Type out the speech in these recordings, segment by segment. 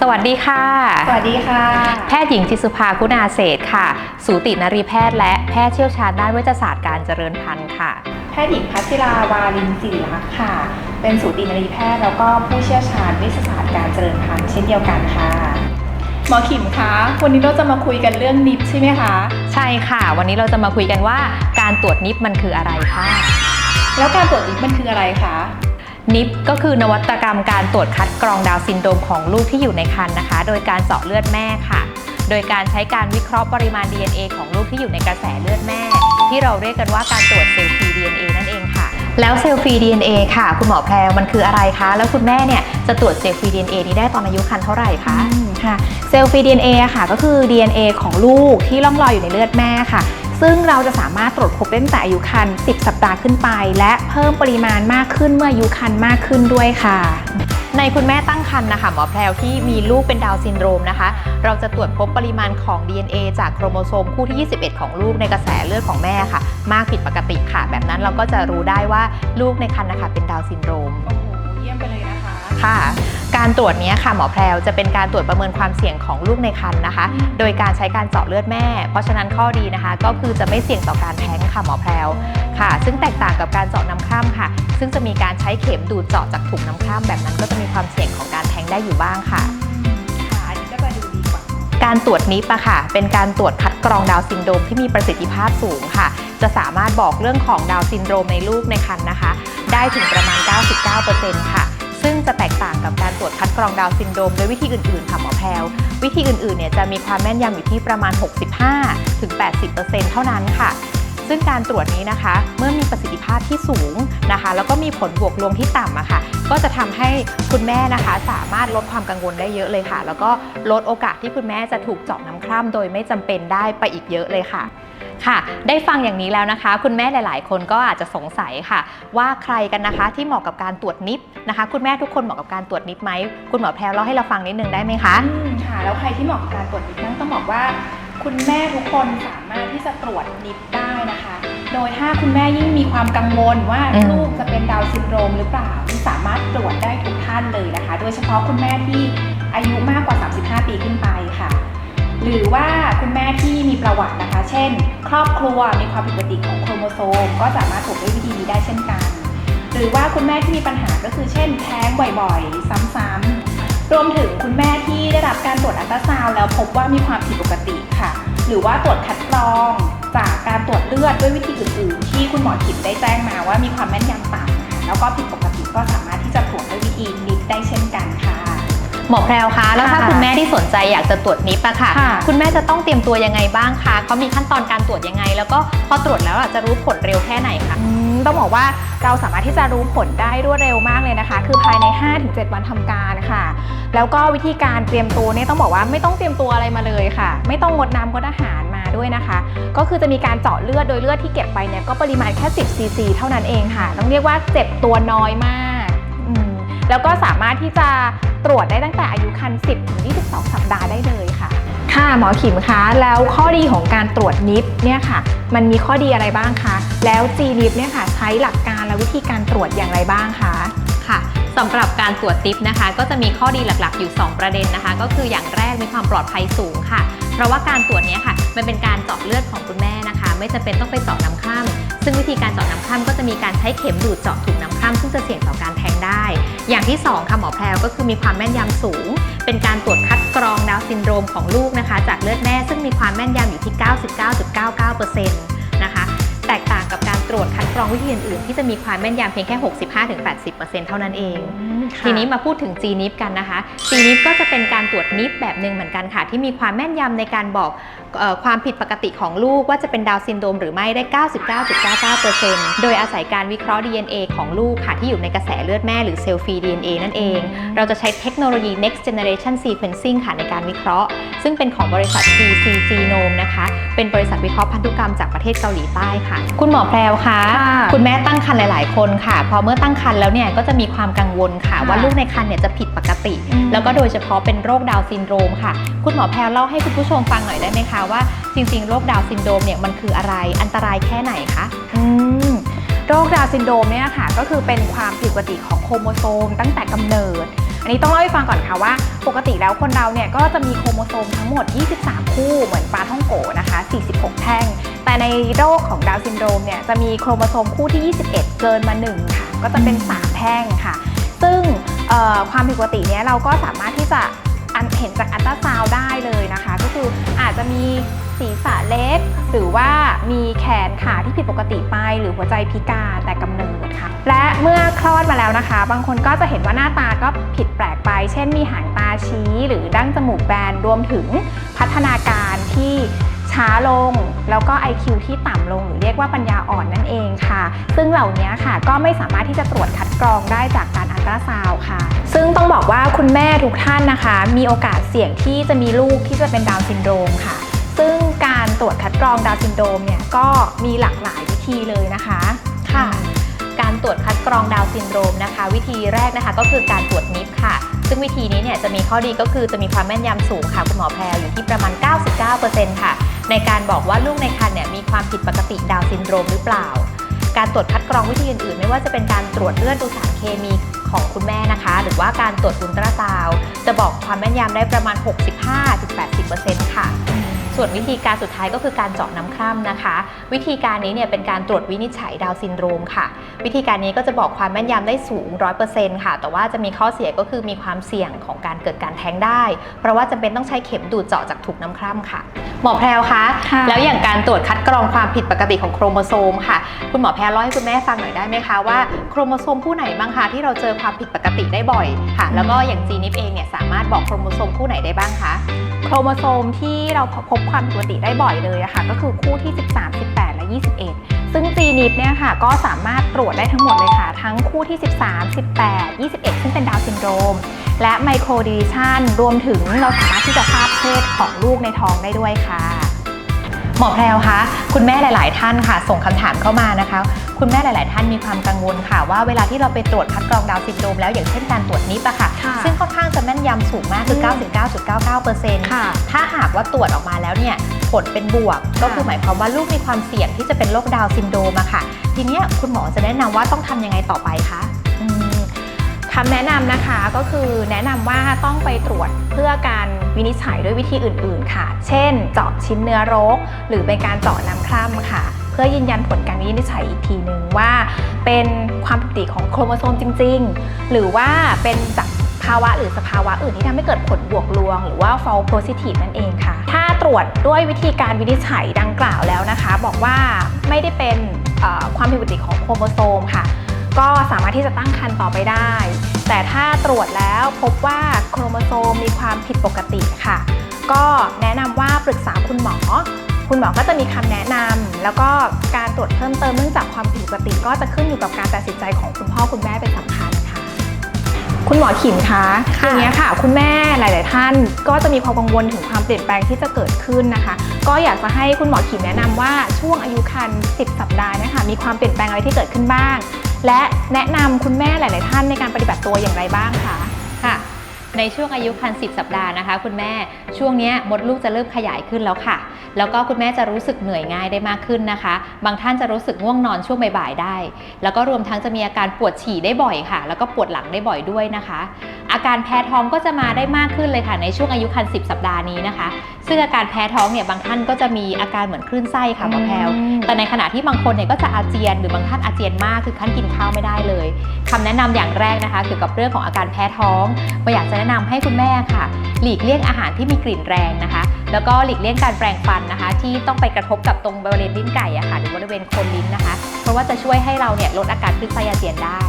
สวัสดีค่ะ สวัสดีค่ะ แพทย์หญิงจิสุภาคุณาเศรษฐ์ค่ะ สูตินรีแพทย์และแพทย์เชี่ยวชาญด้านเวชศาสตร์การเจริญพันธุ์ค่ะ แพทย์หญิงพัชิราวาลินศิริลักษ์ค่ะ เป็นสูตินรีแพทย์แล้วก็ผู้เชี่ยวชาญวิทยาศาสตร์การเจริญพันธุ์เช่นเดียวกันค่ะ หมอขิมคะ วันนี้เราจะมาคุยกันเรื่องนิปใช่ไหมคะ ใช่ค่ะ วันนี้เราจะมาคุยกันว่าการตรวจนิปมันคืออะไรค่ะแล้วการตรวจนิปมันคืออะไรคะ นิปก็คือนวัตกรรมการตรวจคัดกรองดาวน์ซินโดรมของลูกที่อยู่ในครรภ์นะคะ โดยการเจาะเลือดแม่ค่ะ โดยการใช้การวิเคราะห์ปริมาณ DNA ของลูกที่อยู่ในกระแสเลือดแม่ ที่เราเรียกกันว่าการตรวจเซลล์ฟรี DNA นั่นเองค่ะ แล้วเซลล์ฟรี DNA ค่ะ คุณหมอแพรวมันคืออะไรคะ แล้วคุณแม่เนี่ยจะตรวจเซลล์ฟรี DNA นี้ได้ตอนอายุครรภ์เท่าไหร่คะอืมค่ะเซลล์ฟรี DNA อะค่ะ ก็คือ DNA ของลูกที่ล่องลอยอยู่ในเลือดแม่ค่ะ ซึ่งเราจะสามารถตรวจพบได้ตั้งแต่อายุครรภ์10 สัปดาห์ขึ้นไป และเพิ่มปริมาณมากขึ้นเมื่ออายุครรภ์มากขึ้นด้วยค่ะในคุณแม่ตั้งครรภ์นะคะหมอแพรวที่มีลูกเป็นดาวน์ซินโดรมนะคะ เราจะตรวจพบปริมาณของ DNA จากโครโมโซมคู่ที่ 21 ของลูกในกระแสเลือดของแม่ค่ะ มากผิดปกติค่ะ แบบนั้นเราก็จะรู้ได้ว่าลูกในครรภ์นะคะเป็นดาวน์ซินโดรมโอ้โหเยี่ยมไปเลยนะคะค่ะ การตรวจนี้ค่ะหมอแพรวจะเป็นการตรวจประเมินความเสี่ยงของลูกในครรภ์นะคะ โดยการใช้การเจาะเลือดแม่ เพราะฉะนั้นข้อดีนะคะ ก็คือจะไม่เสี่ยงต่อการแท้งค่ะหมอแพรวค่ะ ซึ่งแตกต่างกับการเจาะน้ำคร่ำค่ะ ซึ่งจะมีการใช้เข็มดูดเจาะจากถุงน้ำคร่ำแบบนั้นก็จะมีความเสี่ยงของการแท้งได้อยู่บ้างค่ะอันนี้ก็จะดูดีกว่าการตรวจนิปะค่ะ เป็นการตรวจคัดกรองดาวซินโดรมที่มีประสิทธิภาพสูงค่ะ จะสามารถบอกเรื่องของดาวซินโดรมในลูกในครรภ์นะคะ ได้ถึงประมาณ 99%ค่ะ จะแตกต่างกับการตรวจคัดกรองดาวซินโดรมโดยวิธีอื่นๆค่ะหมอแพรววิธีอื่นๆเนี่ยจะมีความแม่นยำอยู่ที่ประมาณ 65ถึง80%เท่านั้นค่ะ ซึ่งการตรวจนี้นะคะ เมื่อมีประสิทธิภาพที่สูงนะคะ แล้วก็มีผลบวกลวงที่ต่ำอะค่ะ ก็จะทำให้คุณแม่นะคะ สามารถลดความกังวลได้เยอะเลยค่ะ แล้วก็ลดโอกาสที่คุณแม่จะถูกเจาะน้ำคร่ำโดยไม่จำเป็นได้ไปอีกเยอะเลยค่ะ ค่ะ ได้ฟังอย่างนี้แล้วนะคะ คุณแม่หลาย ๆ คนก็อาจจะสงสัยค่ะ ว่าใครกันนะคะที่เหมาะกับการตรวจนิปนะคะ คุณแม่ทุกคนเหมาะกับการตรวจนิปไหมคุณหมอแพรวเล่าให้เราฟังนิดนึงได้ไหมคะอืมค่ะแล้วใครที่เหมาะกับการตรวจนิปนั้นต้องบอกว่า คุณแม่ทุกคนสามารถที่จะตรวจนิปได้นะคะ โดยถ้าคุณแม่ยิ่งมีความกังวลว่าอืมลูกจะเป็นดาวน์ซินโดรมหรือเปล่านี่สามารถตรวจได้ทุกท่านเลยนะคะ โดยเฉพาะคุณแม่ที่อายุมากกว่า 35 ปีขึ้นไปค่ะ หรือว่าคุณแม่ที่มีประวัตินะคะ เช่น ครอบครัวมีความผิดปกติของโครโมโซม ก็สามารถตรวจด้วยวิธีนี้ได้เช่นกัน หรือว่าคุณแม่ที่มีปัญหาก็คือเช่น แท้งบ่อยๆ ซ้ำๆรวมถึงคุณแม่ที่ได้รับการตรวจอัลตราซาวด์แล้วพบว่ามีความผิดปกติค่ะ หรือว่าตรวจคัดกรองจากการตรวจเลือดด้วยวิธีอื่นๆ ที่คุณหมอขิมได้แจ้งมาว่ามีความแม่นยำต่ำนะคะแล้วก็ผิดปกติก็สามารถที่จะตรวจด้วยวิธีนิดได้เช่นกันค่ะ หมอแพรวคะแล้วถ้าค่ะคุณแม่ที่สนใจอยากจะตรวจนิปอะค่ะค่ะ คุณแม่จะต้องเตรียมตัวยังไงบ้างคะเขามีขั้นตอนการตรวจยังไง แล้วก็พอตรวจแล้วอะจะรู้ผลเร็วแค่ไหนคะอืมต้องบอกว่าเราสามารถที่จะรู้ผลได้รวดเร็วมากเลยนะคะ คือภายใน 5-7 วันทำการค่ะ แล้วก็วิธีการเตรียมตัวเนี่ยต้องบอกว่าไม่ต้องเตรียมตัวอะไรมาเลยค่ะ ไม่ต้องงดน้ำงดอาหารมาด้วยนะคะ ก็คือจะมีการเจาะเลือดโดยเลือดที่เก็บไปเนี่ยก็ปริมาณแค่ 10ซีซีเท่านั้นเองค่ะ ต้องเรียกว่าเจ็บตัวน้อยมากอืม แล้วก็สามารถที่จะตรวจได้ตั้งแต่อายุครรภ์10ถึง22 สัปดาห์ได้เลยค่ะ ค่ะหมอขิมคะแล้วข้อดีของการตรวจนิปเนี่ยค่ะ มันมีข้อดีอะไรบ้างคะแล้ว G นิปเนี่ยค่ะ ใช้หลักการและวิธีการตรวจอย่างไรบ้างคะค่ะสำหรับการตรวจติปนะคะ ก็จะมีข้อดีหลักๆ อยู่ 2 ประเด็นนะคะ ก็คืออย่างแรกมีความปลอดภัยสูงค่ะ เพราะว่าการตรวจเนี้ยค่ะ มันเป็นการเจาะเลือดของคุณแม่นะคะ ไม่จำเป็นต้องไปเจาะน้ำคร่ำซึ่งวิธีการเจาะน้ำคร่ำก็จะมีการใช้เข็มดูดเจาะถุงน้ำคร่ำซึ่งจะเสี่ยงต่อการแทงได้ อย่างที่สองค่ะหมอแพรวก็คือมีความแม่นยำสูง เป็นการตรวจคัดกรองดาวน์ซินโดรมของลูกนะคะ จากเลือดแม่ซึ่งมีความแม่นยำอยู่ที่ 99.99%นะคะแตกต่างกับการตรวจคัดกรองวิธีอื่นๆ ที่จะมีความแม่นยำเพียงแค่ 65-80%เท่านั้นเอง ทีนี้มาพูดถึง g n i p กันนะคะ g n i p ก็จะเป็นการตรวจนิปแบบหนึ่งเหมือนกันค่ะ ที่มีความแม่นยำในการบอกเออ ความผิดปกติของลูกว่าจะเป็นดาวน์ซินโดรมหรือไม่ได้ 99.99%โดยอาศัยการวิเคราะห์ DNA ของลูกค่ะที่อยู่ในกระแสเลือดแม่หรือเซลล์ฟรี DNA นั่นเอง เราจะใช้เทคโนโลยี next generation sequencing ค่ะในการวิเคราะห์ ซึ่งเป็นของบริษัท GC Genome นะคะ เป็นบริษัทวิเคราะห์พันธุกรรมจากประเทศเกาหลีใต้ค่ะ คุณหมอแพรวคะค่ะคุณแม่ตั้งครรภ์หลาย ๆ คนค่ะ พอเมื่อตั้งครรภ์แล้วเนี่ยก็จะมีความกังวลค่ะค่ะว่าลูกในครรภ์เนี่ยจะผิดปกติอืมแล้วก็โดยเฉพาะเป็นโรคดาวน์ซินโดรมค่ะ คุณหมอแพรวเล่าให้คุณผู้ชมฟังหน่อยได้ไหมคะว่าจริงๆ โรคดาวซินโดมเนี่ยมันคืออะไรอันตรายแค่ไหนคะอืมโรคดาวซินโดมเนี่ยค่ะก็คือเป็นความผิดปกติของโครโมโซมตั้งแต่กำเนิด อันนี้ต้องเล่าให้ฟังก่อนค่ะว่า ปกติแล้วคนเราเนี่ยก็จะมีโครโมโซมทั้งหมด 23 คู่เหมือนปลาท่องโกนะคะ 46 แท่ง แต่ในโรคของดาวซินโดรมเนี่ยจะมีโครโมโซมคู่ที่ 21 เกินมา 1 ค่ะ ก็จะเป็น 3 แท่งค่ะ ซึ่งความผิดปกติเนี้ยเราก็สามารถที่จะ ห็นจากอัลตราซาวด์ได้เลยนะคะ ก็คืออาจจะมีศีรษะเล็ก หรือว่ามีแขนขาที่ผิดปกติไป หรือหัวใจพิการแต่กำเนิดค่ะ และเมื่อคลอดมาแล้วนะคะ บางคนก็จะเห็นว่าหน้าตาก็ผิดแปลกไป เช่นมีหางตาชี้ หรือดั้งจมูกแบนรวมถึงพัฒนาการที่ช้าลงแล้วก็ IQ ที่ต่ำลงหรือเรียกว่าปัญญาอ่อนนั่นเองค่ะ ซึ่งเหล่านี้ค่ะก็ไม่สามารถที่จะตรวจคัดกรองได้จากการ ตราซาวค่ะ ซึ่งต้องบอกว่าคุณแม่ทุกท่านนะคะ มีโอกาสเสี่ยงที่จะมีลูกที่จะเป็นดาวซินโดรมค่ะ ซึ่งการตรวจคัดกรองดาวซินโดรมเนี่ยก็มีหลากหลายวิธีเลยนะคะค่ะ การตรวจคัดกรองดาวซินโดรมนะคะ วิธีแรกนะคะก็คือการตรวจนิฟค่ะ ซึ่งวิธีนี้เนี่ยจะมีข้อดีก็คือจะมีความแม่นยำสูงค่ะคุณหมอแพรวอยู่ที่ประมาณ 99%ค่ะ ในการบอกว่าลูกในครรภ์เนี่ยมีความผิดปกติดาวซินโดรมหรือเปล่าการตรวจคัดกรองวิธีอื่นๆ ไม่ว่าจะเป็นการตรวจเลือดดูสารเคมี ของคุณแม่นะคะ หรือว่าการตรวจอุลตราซาวจะบอกความแม่นยำได้ประมาณ 65-80%ค่ะ ส่วนวิธีการสุดท้ายก็คือการเจาะน้ำคร่ำนะคะ วิธีการนี้เนี่ยเป็นการตรวจวินิจฉัยดาวน์ซินโดรมค่ะ วิธีการนี้ก็จะบอกความแม่นยำได้สูง 100%ค่ะ แต่ว่าจะมีข้อเสียก็คือมีความเสี่ยงของการเกิดการแท้งได้ เพราะว่าจำเป็นต้องใช้เข็มดูดเจาะจากถุงน้ำคร่ำค่ะ หมอแพรวคะค่ะแล้วอย่างการตรวจคัดกรองความผิดปกติของโครโมโซมค่ะ คุณหมอแพรเล่าให้คุณแม่ฟังหน่อยได้ไหมคะว่าโครโมโซมคู่ไหนบ้างคะที่เราเจอความผิดปกติได้บ่อยค่ะ แล้วก็อย่างจีนิฟเองเนี่ยสามารถบอกโครโมโซมคู่ไหนได้บ้างคะ โครโมโซมที่เราพบความผิดปกติได้บ่อยเลยอะค่ะ ก็คือคู่ที่ 13 18 และ 21 ซึ่ง g n i p เนี่ยค่ะก็สามารถตรวจได้ทั้งหมดเลยค่ะ ทั้งคู่ที่ 13 18 21 ซึ่งเป็นดาวซินโดรม และไมโครดีชันรวมถึงเราสามารถที่จะทราบเพศของลูกในท้องได้ด้วยค่ะ หมอแพรวคะคุณแม่หลาย ๆ ท่านค่ะ ส่งคำถามเข้ามานะคะ คุณแม่หลาย ๆ ท่านมีความกังวลค่ะ ว่าเวลาที่เราไปตรวจคัดกรองดาวน์ซินโดรมแล้วอย่างเช่นการตรวจนิปอะค่ะค่ะซึ่งค่อนข้างจะแม่นยำสูงมากคืออืม99.99%ค่ะ ถ้าหากว่าตรวจออกมาแล้วเนี่ยผลเป็นบวก ก็คือหมายความว่าลูกมีความเสี่ยงที่จะเป็นโรคดาวน์ซินโดรมอะค่ะ ทีเนี้ยคุณหมอจะแนะนำว่าต้องทำยังไงต่อไปคะอืมคำแนะนำนะคะก็คือแนะนำว่าต้องไปตรวจเพื่อการ วินิจฉัยด้วยวิธีอื่น ๆ ค่ะ เช่น เจาะชิ้นเนื้อรก หรือเป็นการเจาะน้ำคร่ำค่ะ เพื่อยืนยันผลการวินิจฉัยอีกทีหนึ่งว่า เป็นความผิดปกติของโครโมโซมจริง ๆ หรือว่าเป็นจากภาวะหรือสภาวะอื่นที่ทำให้เกิดผลบวกลวง หรือว่า false positive นั่นเองค่ะ ถ้าตรวจด้วยวิธีการวินิจฉัยดังกล่าวแล้วนะคะ บอกว่าไม่ได้เป็นความผิดปกติของโครโมโซมค่ะ ก็สามารถที่จะตั้งครรภ์ต่อไปได้ แต่ถ้าตรวจแล้วพบว่าโครโมโซมมีความผิดปกติค่ะ ก็แนะนำว่าปรึกษาคุณหมอ คุณหมอก็จะมีคำแนะนำแล้วก็การตรวจเพิ่มเติมเนื่องจากความผิดปกติ ก็จะขึ้นอยู่กับการตัดสินใจของคุณพ่อคุณแม่เป็นสำคัญค่ะ คุณหมอขิมคะค่ะอย่างนี้ยค่ะ คุณแม่หลาย ๆ ท่าน ก็จะมีความกังวลถึงความเปลี่ยนแปลงที่จะเกิดขึ้นนะคะ ก็อยากจะให้คุณหมอขิมแนะนำว่าช่วงอายุครรภ์10 สัปดาห์เนะคะมีความเปลี่ยนแปลงอะไรที่เกิดขึ้นบ้าง และแนะนำคุณแม่หลาย ๆ ท่านในการปฏิบัติตัวอย่างไรบ้างคะค่ะ ในช่วงอายุครรภ์10 สัปดาห์นะคะ คุณแม่ช่วงเนี้ยมดลูกจะเริ่มขยายขึ้นแล้วค่ะ แล้วก็คุณแม่จะรู้สึกเหนื่อยง่ายได้มากขึ้นนะคะ บางท่านจะรู้สึกง่วงนอนช่วงบ่ายๆได้ แล้วก็รวมทั้งจะมีอาการปวดฉี่ได้บ่อยค่ะ แล้วก็ปวดหลังได้บ่อยด้วยนะคะ อาการแพ้ท้องก็จะมาได้มากขึ้นเลยค่ะ ในช่วงอายุครรภ์10 สัปดาห์นี้นะคะ ซึ่งอาการแพ้ท้องเนี่ยบางท่านก็จะมีอาการเหมือนคลื่นไส้ค่ะหมอแพรวแต่ในขณะที่บางคนเนี่ยก็จะอาเจียน หรือบางท่านอาเจียนมากคือขั้นกินข้าวไม่ได้เลยคำแนะนำอย่างแรกนะคะเกี่ยวกับเรื่องของอาการแพ้ท้องก็อยากจะแนะนำให้คุณแม่ค่ะ หลีกเลี่ยงอาหารที่มีกลิ่นแรงนะคะ แล้วก็หลีกเลี่ยงการแปรงฟันนะคะ ที่ต้องไปกระทบกับตรงบริเวณลิ้นไก่อะค่ะหรือบริเวณโคนลิ้นนะคะ เพราะว่าจะช่วยให้เราเนี่ยลดอาการคลื่นไส้อาเจียนได้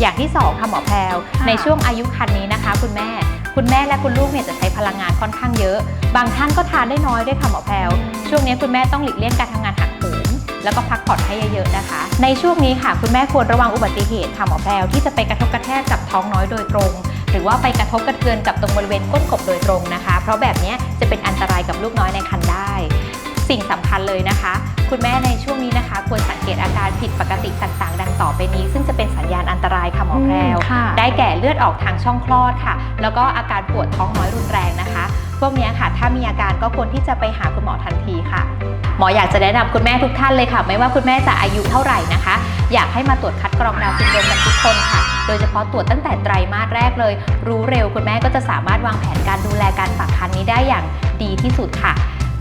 อย่างที่สองค่ะหมอแพรวค่ะในช่วงอายุครรภ์นี้นะคะ คุณแม่คุณแม่และคุณลูกเนี่ยจะใช้พลังงานค่อนข้างเยอะ บางท่านก็ทานได้น้อยด้วยค่ะหมอแพรวช่วงนี้คุณแม่ต้องหลีกเลี่ยงการทำงานหักโหมแล้วก็พักผ่อนให้เยอะๆนะคะ ในช่วงนี้ค่ะ คุณแม่ควรระวังอุบัติเหตุค่ะหมอแพรวที่จะไปกระทบกระแทกกับท้องน้อยโดยตรง หรือว่าไปกระทบกระเทือนกับตรงบริเวณก้นกบโดยตรงนะคะ เพราะแบบนี้จะเป็นอันตรายกับลูกน้อยในครรภ์ได้ สิ่งสำคัญเลยนะคะ คุณแม่ในช่วงนี้นะคะ ควรสังเกตอาการผิดปกติต่างๆ ดังต่อไปนี้ ซึ่งจะเป็นสัญญาณอันตรายค่ะหมอแพรวค่ะได้แก่เลือดออกทางช่องคลอดค่ะ แล้วก็อาการปวดท้องน้อยรุนแรงนะคะพ วกนี้ค่ะ ถ้ามีอาการก็ควรที่จะไปหาคุณหมอทันทีค่ะ หมออยากจะแนะนำคุณแม่ทุกท่านเลยค่ะ ไม่ว่าคุณแม่จะอายุเท่าไหร่นะคะ อยากให้มาตรวจคัดกรองดาวซินโดรมกันทุกคนค่ะ โดยเฉพาะตรวจตั้งแต่ไตรมาสแรกเลย รู้เร็วคุณแม่ก็จะสามารถวางแผนการดูแลการฝากครรภ์นี้ได้อย่างดีที่สุดค่ะ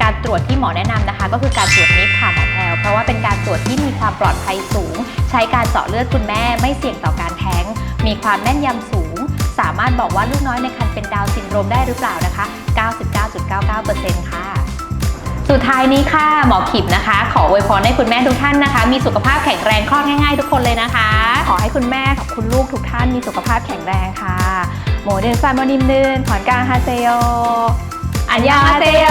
การตรวจที่หมอแนะนำนะคะ ก็คือการตรวจนิฟค่ะหมอแพลวเพราะว่าเป็นการตรวจที่มีความปลอดภัยสูง ใช้การเจาะเลือดคุณแม่ไม่เสี่ยงต่อการแท้ง มีความแม่นยำสูง สามารถบอกว่าลูกน้อยในครรภ์เป็นดาวซินโดรมได้หรือเปล่านะคะ 99.99%ค่ะสุดท้ายนี้ค่ะหมอขิมนะคะ ขออวยพรให้คุณแม่ทุกท่านนะคะ มีสุขภาพแข็งแรงคลอดง่ายๆ ทุกคนเลยนะคะ ขอให้คุณแม่กับคุณลูกทุกท่านมีสุขภาพแข็งแรงค่ะโมเดลซานโมนิมเดินถอนกลางฮาเซโยอันยองอาเซโย